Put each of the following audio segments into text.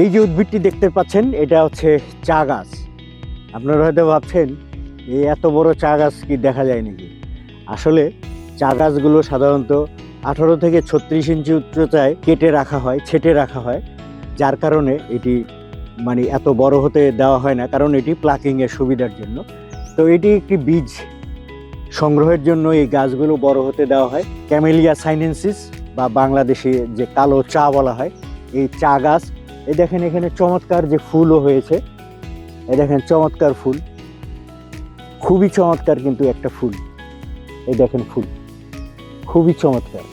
এই যে উদ্ভিদটি দেখতে পাচ্ছেন, এটা হচ্ছে চা গাছ। আপনারা হয়তো ভাবছেন এই এত বড় চা গাছ কি দেখা যায় নাকি? আসলে চা গাছগুলো সাধারণত আঠারো থেকে ছত্রিশ ইঞ্চি উচ্চতায় কেটে রাখা হয়, ছেটে রাখা হয়। যার কারণে এটি মানে এত বড় হতে দেওয়া হয় না, কারণ এটি প্লাকিংয়ের সুবিধার জন্য। তো এটি একটি বীজ সংগ্রহের জন্য এই গাছগুলো বড় হতে দেওয়া হয়। ক্যামেলিয়া সাইনেন্সিস বা বাংলাদেশে যে কালো চা বলা হয়, এই চা গাছ এই দেখেন এখানে চমৎকার যে ফুলও হয়েছে। এই দেখেন চমৎকার ফুল। খুবই চমৎকার কিন্তু একটা ফুল। এই দেখেন ফুল। খুবই চমৎকার।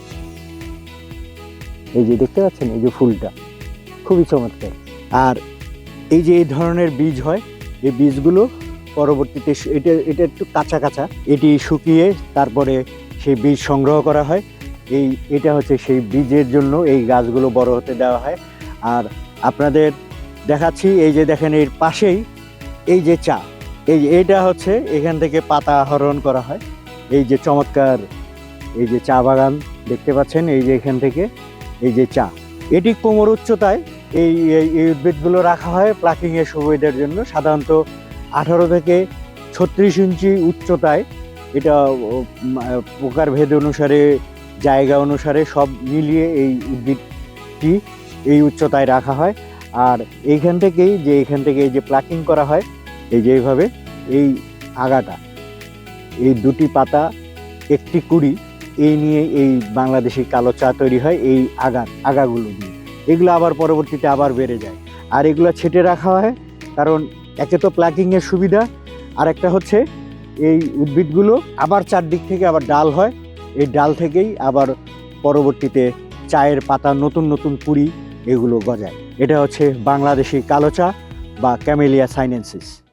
এই যে দেখতে পাচ্ছেন এই যে ফুলটা? খুবই চমৎকার। আর এই যে এই ধরনের বীজ হয়, এই বীজগুলো পরবর্তীতে এটা এটা একটু কাঁচা কাঁচা। এটি শুকিয়ে তারপরে সেই বীজ সংগ্রহ করা হয়। এই, এটা হচ্ছে সেই বীজের জন্য এই গাছগুলো বড় হতে দেওয়া হয়। আর আপনাদের দেখাচ্ছি এই যে দেখেন এর পাশেই এই যে চা এই এটা হচ্ছে এখান থেকে পাতা আহরণ করা হয়। এই যে চমৎকার এই যে চা বাগান দেখতে পাচ্ছেন এই যে এখান থেকে এই যে চা। এটি কোমর উচ্চতায় এই এই- উদ্ভিদগুলো রাখা হয় প্লাকিংয়ের সুবিধার জন্য। সাধারণত আঠারো থেকে ছত্রিশ ইঞ্চি উচ্চতায় এটা আহ, প্রকারভেদ অনুসারে জায়গা অনুসারে সব মিলিয়ে এই উদ্ভিদটি এই উচ্চতায় রাখা হয়। আর এইখান থেকেই যে এখান থেকে এই যে প্লাকিং করা হয়, এই যে এইভাবে এই আগাটা, এই দুটি পাতা, একটি কুড়ি, এই নিয়ে এই বাংলাদেশি কালো চা তৈরি হয় এই আগা, আগাগুলো দিয়ে। এগুলো আবার পরবর্তীতে আবার বেড়ে যায়। আর এগুলো ছেটে রাখা হয় কারণ একে তো প্লাকিংয়ের সুবিধা, আর একটা হচ্ছে এই উদ্ভিদগুলো আবার চারদিক থেকে আবার ডাল হয়। এই ডাল থেকেই আবার পরবর্তীতে চায়ের পাতা, নতুন নতুন কুড়ি এগুলো গজায়। এটা হচ্ছে বাংলাদেশি কালো চা বা ক্যামেলিয়া সাইনেন্সিস।